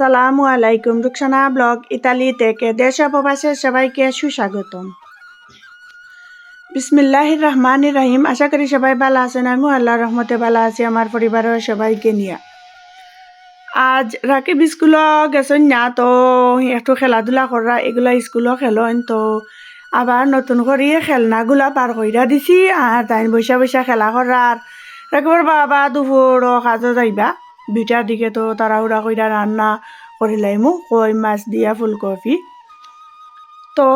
আসসালামু আলাইকুম। Rukhsana blog Italy থেকে দেশ প্রবাসের সবাইকে সুস্বাগতম। বিসমিল্লাহির রহমান রহিম। আশা করি সবাই ভালো আছেন। আমিও আল্লাহ রহমতে ভালো আছি। আমার পরিবারের সবাইকে নিয়ে। আজ রাকিব স্কুলও গেছেন না তো? একটু খেলাধুলা করা, এগুলা স্কুলও খেলেন তো? আবার নতুন করে খেলনাগুলা পার কইরা দিছি। আর তাই বৈশা বৈশা খেলা করার রাকিবর বাবা দুপুর কাজে যাইবা দুইটার দিকে তো তাড়াহুড়া কইরা রান্না করিলাইমু কই মাছ দিয়া ফুলকপি তো,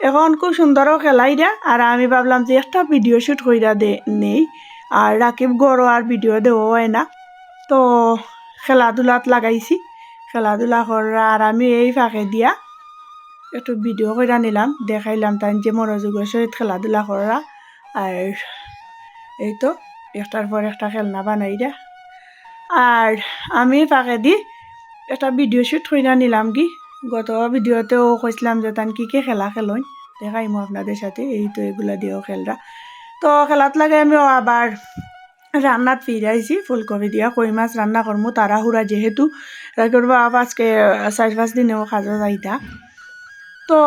এখন খুব সুন্দরও খেলাই দিয়া আর আমি ভাবলাম যে একটা ভিডিও শ্যুট কইরা দে, নেই। আর রাকিব গড় আর ভিডিও দেওয়া হয় না। তো, খেলাধুলাত লাগাইছি। খেলাধুলা করা আর আমি এই ফাঁকে দিয়া। একটু ভিডিও কইরা নিলাম দেখাইলাম তাই যে মনোযোগের সহিত খেলাধুলা করা আর এই তো একটার পর একটা খেলনা বানাই দিয়া। আর আমি ফাঁকে দি একটা ভিডিও শ্যুট কইরা নিলাম কি। গত ভিডিওতেও কইছিলাম যে তান কি কি খেলা খেলই দেখাইমু আপনাদের সাথে এই তো এগুলা দিয়েও খেলরা তো খেলাত লাগে আমি আবার রান্নাত ফিরাইছি ফুলকপি দিয়া, কই মাছ রান্না করমু তাড়াহুড়া যেহেতু। বাবা আজকে চার পাঁচ দিনেও খাজা যাইতা। তো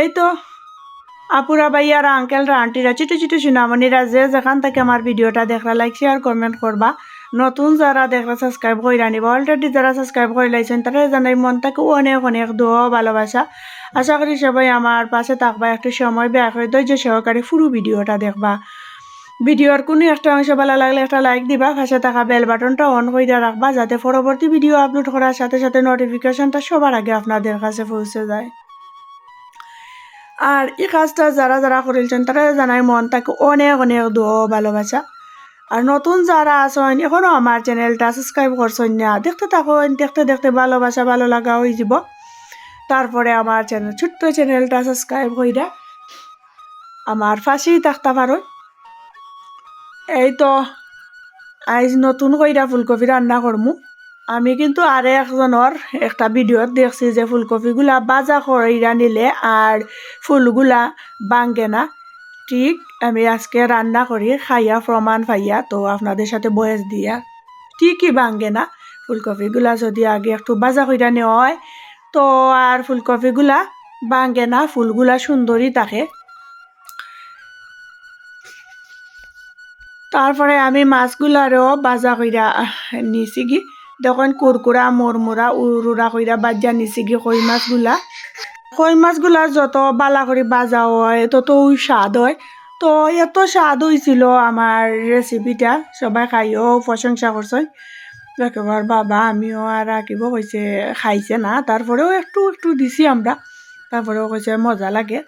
এই তো আপুরা ভাইয়ারা, আঙ্কেলরা, আন্টিরা ছোটো ছোটো সুনামণিরা যে যেখান থেকে আমার ভিডিওটা দেখরা লাইক শেয়ার কমেন্ট করবা। নতুন যারা দেখরা সাবস্ক্রাইব করে আনিবা। অলরেডি যারা সাবস্ক্রাইব করে লাইছেন তারা জানাই মন থেকে অনেক অনেক দোয়া ভালোবাসা। আশা করি সবাই আমার পাশে থাকবা, একটু সময় বেয়া করে ধৈর্য সহকারে পুরো ভিডিওটা দেখবা। ভিডিওর কোনো একটা অংশ ভালো লাগলে একটা লাইক দিবা, পাশে থাকা বেল বাটনটা অন করে রাখবা, যাতে পরবর্তী ভিডিও আপলোড করার সাথে সাথে নোটিফিকেশনটা সবার আগে আপনাদের কাছে পৌঁছে যায়। আর এই কাজটা যারা যারা করেছেন তারা জানাই মন, তাকে অনেক অনেক দোয়া ভালোবাসা। আর নতুন যারা আছেন এখনও আমার চ্যানেলটা সাবস্ক্রাইব করছেন না, দেখতে থাকুন, দেখতে দেখতে ভালোবাসা ভালো লাগা হয়ে যাব। তারপরে আমার চ্যানেল ছোট্ট চ্যানেলটা সাবস্ক্রাইব কইরা আমার পাশেই থাকতে পারো এই তো আজ নতুন কইরা ফুলকপি রান্না করমু। আমি কিন্তু আর একজনের একটা ভিডিওত দেখছি যে ফুলকপিগুলা বাজা কইরা নিলে আর ফুলগুলা বাঙ্গে না। ঠিক আমি আজকে রান্না করি খাইয়া প্রমাণ পাইয়া, তো আপনাদের সাথে বয়স দিয়া। ঠিকই বাঙ্গে না। ফুলকপিগুলা যদি আগে একটু বাজা কইরা নেওয়া হয় তো আর ফুলকপিগুলা বাঙ্গে না, ফুলগুলা সুন্দরই থাকে। তারপরে আমি মাছগুলারও বাজা কইরা নিছি কি। দেখুন কুরকুরা মুরমুরা উড়ুরা কইরা বাজা নিছি কি কই মাছগুলা কই মাছগুলা যত বালা করে বাজা হয়, তত স্বাদ হয়। তো এত স্বাদ হয়েছিল আমার রেসিপিটা সবাই খাইও প্রশংসা করছে একেবার বাবা, আমিও আর রাখিব কইছে খাইছে না। তারপরেও একটু একটু দিছি আমরা। তারপরেও কইছে মজা লাগে।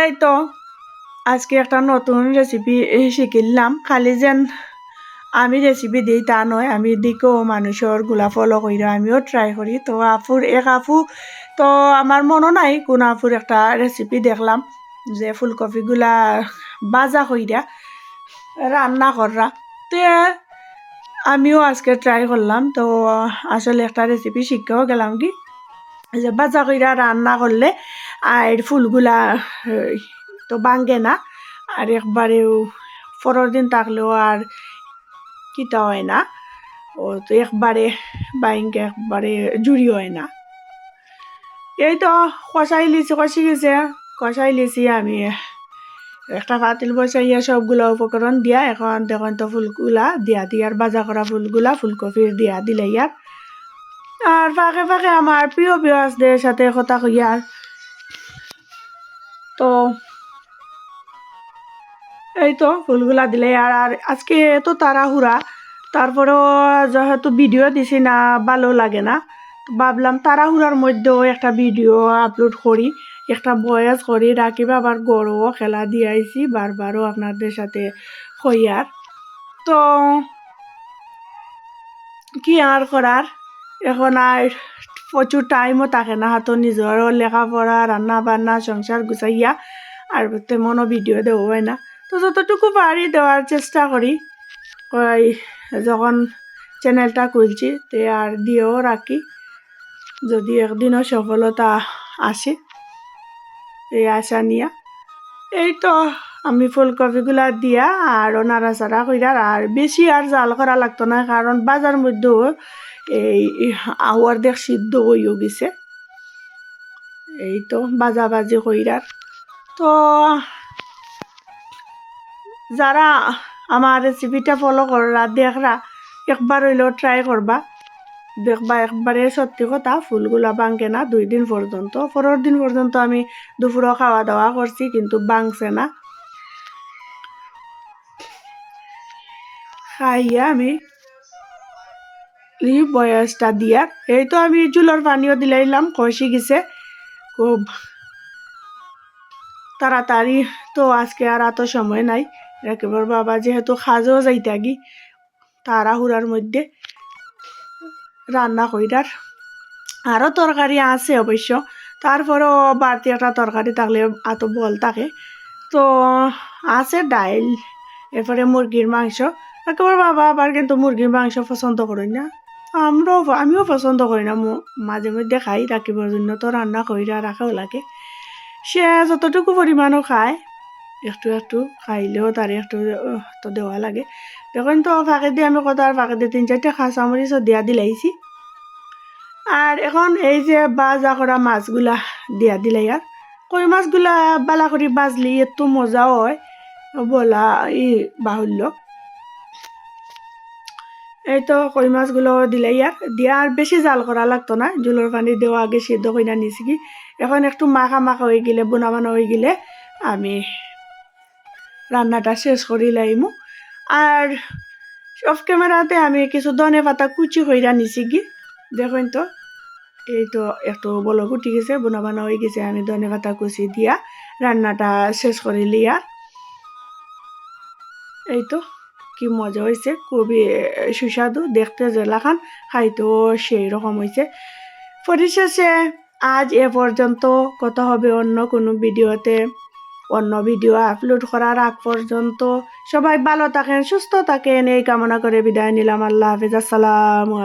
এই তো আজকে একটা নতুন রেসিপি শিখিলাম খালি যেন আমি রেসিপি দিই, তা নয়। আমি দিকেও মানুষেরগুলা ফলো করি আমিও ট্রাই করি তো আপুর এক আপু তো আমার মনে নাই কোন আপুর একটা রেসিপি দেখলাম, যে ফুলকপিগুলা বাজা কইরা রান্না করা তে আমিও আজকে ট্রাই করলাম তো আসলে একটা রেসিপি শিখেও গেলাম কি, যে বাজা কইরা রান্না করলে আর ফুলগুলা, তো বাঙ্গে না। আর একবারেও পরের দিন থাকলেও আর কিটা হয় না ও তো একবারে বাইঙ্গে একবারে জুড়ি হয় না এই তো কষাই লিছি, কষি গেছে। কষাই লিছি আমি। একটা পাতিল বসাইয়া সবগুলো উপকরণ দিয়া, এখন দেখুন তো ফুলগুলা দিয়া দিয়ার বাজা করা ফুলগুলা ফুলকপির দিয়া দিলে ইয়ার আর ফাঁকে ফাঁকে আমার প্রিয় বিয়াসদের সাথে কথা কইয়ার তো এই তো ফুলগুলা দিলে আর আর আজকে এত তাড়াহুড়া, তারপরেও যেহেতু ভিডিও দিছি না, ভালো লাগে না ভাবলাম তাড়াহুড়ার মধ্যেও একটা ভিডিও আপলোড করি, একটা বয়স করি রাখিব আবার গরুও খেলা দিয়ে আইছি, বারবারও আপনাদের সাথে হইয়ার তো কি আর করার, এখন আর প্রচুর টাইমও থাকে না হাতো নিজেরও লেখাপড়া রান্না বান্না সংসার গুছাইয়া, আর তেমনও ভিডিও দেওয়া হয় না। তো যতটুকু পারি দেওয়ার চেষ্টা করি। ওই যখন চ্যানেলটা খুলছি, তে আর দিয়েও রাখি। যদি একদিনও সফলতা আসে, এই আশা নিয়ে। এই তো আমি ফুলকপিগুলা দিয়া আর নাড়াচাড়া কইরার আর বেশি আর জাল করা লাগতো না, কারণ বাজার মধ্যেও এই আওয়ার দেখ সিদ্ধ হইও গেছে। এই তো বাজা বাজি কইরার। তো যারা আমার রেসিপিটা ফলো কররা দেখরা একবার হইলেও ট্রাই করবা। দেখবা একবারে সত্যি কথা, ফুলগুলা বাংকে না দুই দিন পর্যন্ত। পরের দিন পর্যন্ত আমি দুপুরও খাওয়া দাওয়া করছি, কিন্তু বাংছে না। খাইয়া আমি এই বয়সটা দিয়ার এই তো আমি চুলোর পানিও দিলাইলাম, কষি গেছে। খুব তাড়াতাড়ি তো আজকে আর এত সময় নাই। রাকিবর বাবা যেহেতু খাজও যাইতাগি তাড়াহুড়ার মধ্যে রান্না কইরার আরও তরকারি আছে অবশ্য। তারপরেও বাড়তি একটা তরকারি থাকলে এত বল থাকে। তো আছে ডাইল, এরপরে মুরগির মাংস। একেবারে বাবা আবার কিন্তু মুরগির মাংস পছন্দ করি না। আমরাও, আমিও পছন্দ করি না। মাঝে মধ্যে খাই, রাখিবার জন্য তো রান্না কইরা রাখাও লাগে। সে যতটুকু পরিমাণও খায় একটু একটু খাইলেও তার একটু তো দেওয়া লাগে। দেখুন তো ফাঁকে দিয়ে আমি কত আর ফাঁকে দিয়ে তিন চারটে কাঁচামরিচও দিয়া দিলাইছি আর এখন এই যে বাজা করা মাছগুলা দিয়া দিলাই আর কই মাছগুলা বালা করে বাজলি একটু মজাও হয়। বলা, ই বাহুল্য। এই তো কই মাছগুলো দিলাই আর দিয়া আর বেশি জাল করা লাগতো না জুলোর পানি দেওয়া আগে সিদ্ধ কইনা নিছি কি। এখন একটু মাখা মাখা হয়ে গেলে বোনা বানা হয়ে গেলে, আমি রান্নাটা শেষ করি লাইমু। আর অফ ক্যামেরাতে আমি কিছু ধনে পাতা কুচি কইরা নিছি কি দেখুন তো, এই তো একটু বলো ফুটি গেছে বোনা বানা হয়ে গেছে। আমি ধনে পাতা কুচি দিয়া রান্নাটা শেষ করে লিয়া। এই তো, কি মজা হয়েছে খুবই সুস্বাদু। দেখতে জেলাখান খাইতেও সেই রকম হয়েছে পরিশেষে আজ এ পর্যন্ত, কথা হবে অন্য কোনো ভিডিওতে। অন্য ভিডিও আপলোড করার আগ পর্যন্ত সবাই ভালো থাকেন, সুস্থ থাকেন। এই কামনা করে বিদায় নিলাম। আল্লাহ হাফিজ। আসসালামু